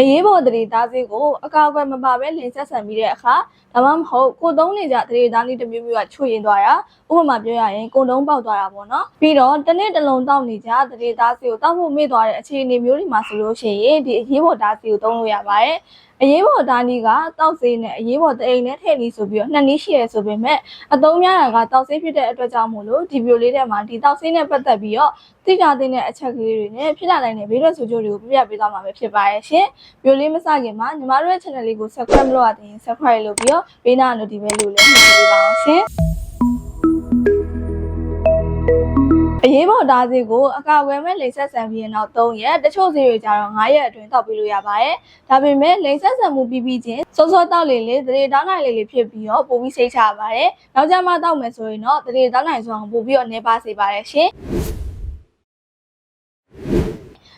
အရေးပေါ်တရေသားစေးကိုအကာအကွယ်မပါဘဲလင်ဆက်ဆံပြီးတဲ့အခါဒါမှမဟုတ်ကိုသုံးနေကြတရေသားနည်းတစ်မျိုးမျိုးကချွေရင်သွားတာဥပမာပြောရရင်ကိုတုံးပေါက်သွားတာပေါ့နော်ပြီးတော့တစ်နေ့တစ်လုံးတောက်နေကြတရေသားစေးကိုတောက်ဖို့မေ့သွားတဲ့အခြေအနေမျိုးတွေမှာဆိုလို့ရှိရင်ဒီအရေးပေါ်သားစေးကိုသုံးလို့ရပါတယ် အရေးပေါ်ဒါနီးကတောက်ဆေးနဲ့အရေးပေါ်တအိမ်နဲ့ထည့်ပြီးဆိုပြီးတော့နှစ်နည်းရှိရဲဆိုပေမဲ့အသုံးများတာကတောက်ဆေးဖြစ်တဲ့အတွက်ကြောင့်မို့လို့ဒီဗီဒီယိုလေးထဲမှာဒီတောက်ဆေးနဲ့ပတ်သက်ပြီးတော့သိကြတဲ့အချက်ကလေးတွေနဲ့ဖြစ်လာနိုင်တဲ့ဗီဒီယိုဆိုကြတွေကိုပြပြပေးသွားမှာပဲဖြစ်ပါရဲ့ရှင်ဗီဒီယိုလေးမစခင်မှာညီမတို့ရဲ့ channel လေးကို subscribe မလုပ်ရသေးရင် subscribe လုပ်ပြီးတော့ဘေးနား notification လို့လည်းနှိပ်ပေးပါအောင်ရှင် အရေးပေါ်ဒါစီကိုအကာအကွယ်မဲ့လိန်ဆက်ဆံပြီးရင်တော့3ရက်တချို့စီတွေကြတော့9ရက်အတွင်းတောက်ပြီးလို့ရပါတယ်ဒါပေမဲ့လိန်ဆက်ဆံမှုပြီးပြီးချင်းစောစောတောက်လေလေတရေတောင်းနိုင်လေလေဖြစ်ပြီးတော့ပိုပြီးစိတ်ချရပါတယ်နောက်ကျမှတောက်မယ်ဆိုရင်တော့တရေတောင်းနိုင်ဆိုအောင်ပိုပြီးတော့နေပါစေပါတယ်ရှင်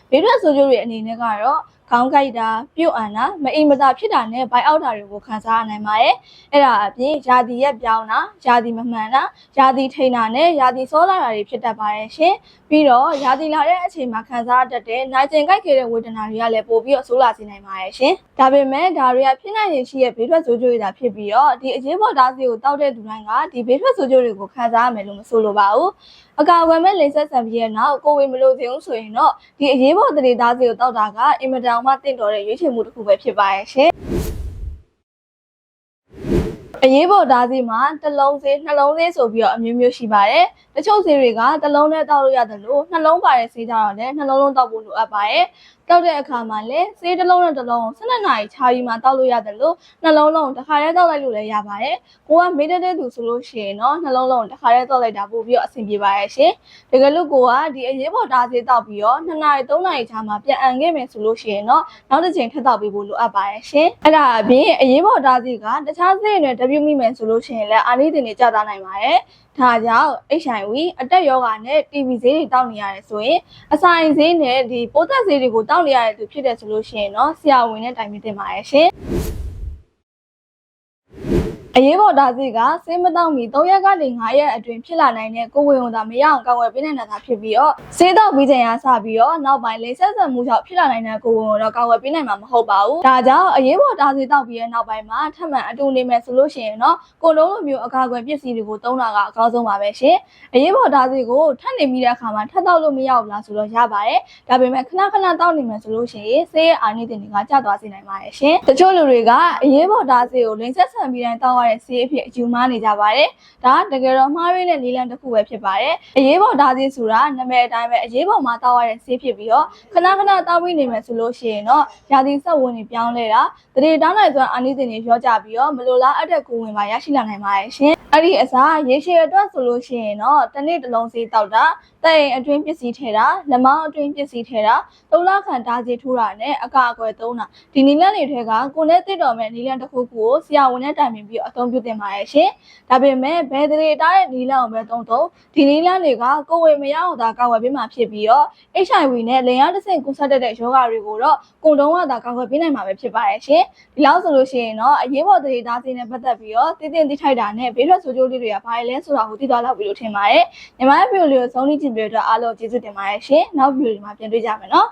ဘေးထွက်ဆိုကြတွေအနေနဲ့ကတော့ ခေါင်းကိုက်တာပြုတ်အန်တာမအိမ်မသာဖြစ်တာနဲ့ဘိုက်အောက်တာတွေကိုခံစားရနိုင်ပါတယ်အဲ့ဒါအပြင်ယာဒီရက်ပြောင်းတာယာဒီမမှန်တာယာဒီထိန်တာနဲ့ယာဒီစောလာတာတွေဖြစ်တတ်ပါတယ်ရှင်ပြီးတော့ယာဒီလာတဲ့အချိန်မှာခံစားတတ်တဲ့နိုင်ကျင်ကိုက်ခဲ့တဲ့ဝေဒနာတွေကလည်းပို့ပြီးတော့ဆိုးလာစေနိုင်ပါတယ်ရှင်ဒါပေမဲ့ဒါတွေကဖြစ်နိုင်ရင်ရှိရဲ့ဘေးထွက်ဆိုကြတွေသာဖြစ်ပြီးတော့ဒီအရေးပေါ်ဓာတ်စီကိုတောက်တဲ့သူတိုင်းကဒီဘေးထွက်ဆိုကြတွေကိုခံစားရမယ်လို့မဆိုလိုပါဘူးအကာအကွယ်မဲ့လိမ့်ဆက်ဆံပြီးရဲ့နောက်ကိုဝေမလို့သေးဘူးဆိုရင်တော့ဒီအရေးပေါ်တရေသားစီကိုတောက်တာကအင်မတန်မှတင့်တော်တဲ့ရွေးချယ်မှုတစ်ခုပဲဖြစ်ပါရဲ့ရှင်အ ရေးပေါ်ဓာတ်စီမှာတစ်လုံးစေးနှလုံးစေးဆိုပြီးတော့အမျိုးမျိုးရှိပါတယ်။တချို့စေးတွေကတစ်လုံးနဲ့တောက်လို့ရတယ်လို့နှလုံးပါတဲ့စေးကြတော့လည်းနှလုံးလုံးတောက်ဖို့လိုအပ်ပါတယ်။တောက်တဲ့အခါမှာလည်းစေးတစ်လုံးနဲ့တစ်လုံး12နာရီခြားပြီးမှတောက်လို့ရတယ်လို့နှလုံးလုံးတစ်ခါတည်းတောက်လိုက်လို့လည်းရပါတယ်။ကိုကမေးတတ်တဲ့သူဆိုလို့ရှိရင်တော့နှလုံးလုံးတစ်ခါတည်းတောက်လိုက်တာပို့ပြီးတော့အဆင်ပြေပါရဲ့ရှင်။တကယ်လို့ကိုကဒီအရေးပေါ်ဓာတ်စေးတောက်ပြီးတော့2နာရီ3နာရီခြားမှာပြန်အန်ခဲ့မယ်ဆိုလို့ရှိရင်တော့နောက်တစ်ချိန်ထပ်တောက်ပေးဖို့လိုအပ်ပါရဲ့ရှင်။အဲ့ဒါအပြင်အရေးပေါ်ဓာတ်စေးကတခြားစေးတွေနဲ့တပြုတ်မိမယ်ဆိုလို့ရှိရင်လည်းအာနိသင်တွေကြာသားနိုင်ပါတယ်။ဒါကြောင့် HIV အတက်ယောဂါနဲ့ TB ဈေးတွေတောက်နေရတယ်ဆိုရင်အဆိုင်ဈေးနဲ့ဒီပိုးသက်ဈေးတွေကိုတောက်နေရတဲ့သူဖြစ်တယ်ဆိုလို့ရှိရင်တော့ဆရာဝန်နဲ့တိုင်ပင်တင်ပါရဲ့ရှင်။ အရေးပေါ်ဒါစီကဆေးမတောက်မီ3ရက်ကနေ5ရက်အတွင်းဖြစ်လာနိုင်တဲ့ကိုယ်ဝင်ဝန်သာမရအောင်ကာကွယ်ပေးနိုင်တာဖြစ်ပြီးတော့ဆေးတောက်ပြီးချိန်အားစပြီးတော့နောက်ပိုင်းလေဆက်ဆက်မှုကြောင့်ဖြစ်လာနိုင်တဲ့ကိုယ်ဝင်ဝန်တော့ကာကွယ်ပေးနိုင်မှာမဟုတ်ပါဘူး။ဒါကြောင့်အရေးပေါ်ဒါစီတောက်ပြီးတဲ့နောက်ပိုင်းမှာထပ်မံအတူနေမယ်ဆိုလို့ရှိရင်တော့ကိုလုံးလိုမျိုးအကာအကွယ်ပစ္စည်းတွေကိုသုံးတာကအကောင်းဆုံးပါပဲရှင်။အရေးပေါ်ဒါစီကိုထပ်နေပြီးတဲ့အခါမှာထပ်တောက်လို့မရဘူးလားဆိုတော့ရပါတယ်။ဒါပေမဲ့ခဏခဏတောက်နေမယ်ဆိုလို့ရှိရင်ဆေးရဲ့အာနိသင်တွေကကျသွားစေနိုင်ပါတယ်ရှင်။တချို့လူတွေကအရေးပေါ်ဒါစီကိုလိန်ဆက်ဆံပြီးတိုင်းတောက်ရတဲ့ဆေးအဖြစ်အယူမှားနေကြပါတယ်။ဒါတကယ်တော့မှားရင်းတဲ့နည်းလမ်းတစ်ခုပဲဖြစ်ပါတယ်။အရေးပေါ်ဒါစီဆိုတာနာမည်အတိုင်းပဲအရေးပေါ်မှာတောက်ရတဲ့ဆေးဖြစ်ပြီးတော့ခဏခဏတောက်ပြီးနေမယ်ဆိုလို့ရှိရင်တော့ယာဒီဆက်ဝင်တွေပြောင်းလဲတာတရေတောင်းနိုင်စွာအာနိသင်တွေရောကြပြီးတော့မလိုလားအပ်တဲ့ကိုယ်ဝင်ပါရရှိလာနိုင်ပါတယ်ရှင်။အဲ့ဒီအစားရေရှည်အတွက်ဆိုလို့ရှိရင်တော့တစ်နေ့တစ်လုံးစီတောက်တာတဲ့ရင်အတွင်းပစ္စည်းထဲတာလက်မောင်းအတွင်းပစ္စည်းထဲတာသုံးလခန့်ဓာစီထိုးတာနဲ့အကာအကွယ်သုံးတာဒီနည်းလမ်းတွေထဲကကိုယ်နဲ့သိတော်မဲ့နည်းလမ်းတစ်ခုခုကိုဆရာဝန်နဲ့တိုင်ပင်ပြီးအသုံးပြုသင့်ပါတယ်ရှင်။ဒါပေမဲ့ဘယ်တရေတားတဲ့နည်းလမ်းကိုပဲသုံးသုံးဒီနည်းလမ်းတွေကကိုယ်ဝင်မရအောင်သာကာကွယ်ပေးမှာဖြစ်ပြီးတော့ HIV နဲ့လင်ယားတစ်ဆင့်ကူးစက်တတ်တဲ့ရောဂါတွေကိုတော့ကိုယ်တုံးကသာကာကွယ်ပေးနိုင်မှာပဲဖြစ်ပါတယ်ရှင်။ဒီလောက်ဆိုလို့ရှိရင်တော့အရေးပေါ်တရေတားစီနဲ့ပတ်သက်ပြီးတော့တည်တင်တိထိုက်တာနဲ့ဘေးထွက်ဆိုးကျိုးလေးတွေကဘာလဲဆိုတာကိုသိသွားလောက်ပြီလို့ထင်ပါတယ်။ညီမရဲ့ဗီဒီယိုလေးကိုဆုံးဖြတ်ကြည့်ပြတဲ့အတွက်အားလုံးကျေးဇူးတင်ပါတယ်ရှင်။နောက်ဗီဒီယိုဒီမှာပြန်တွေ့ကြမယ်နော်။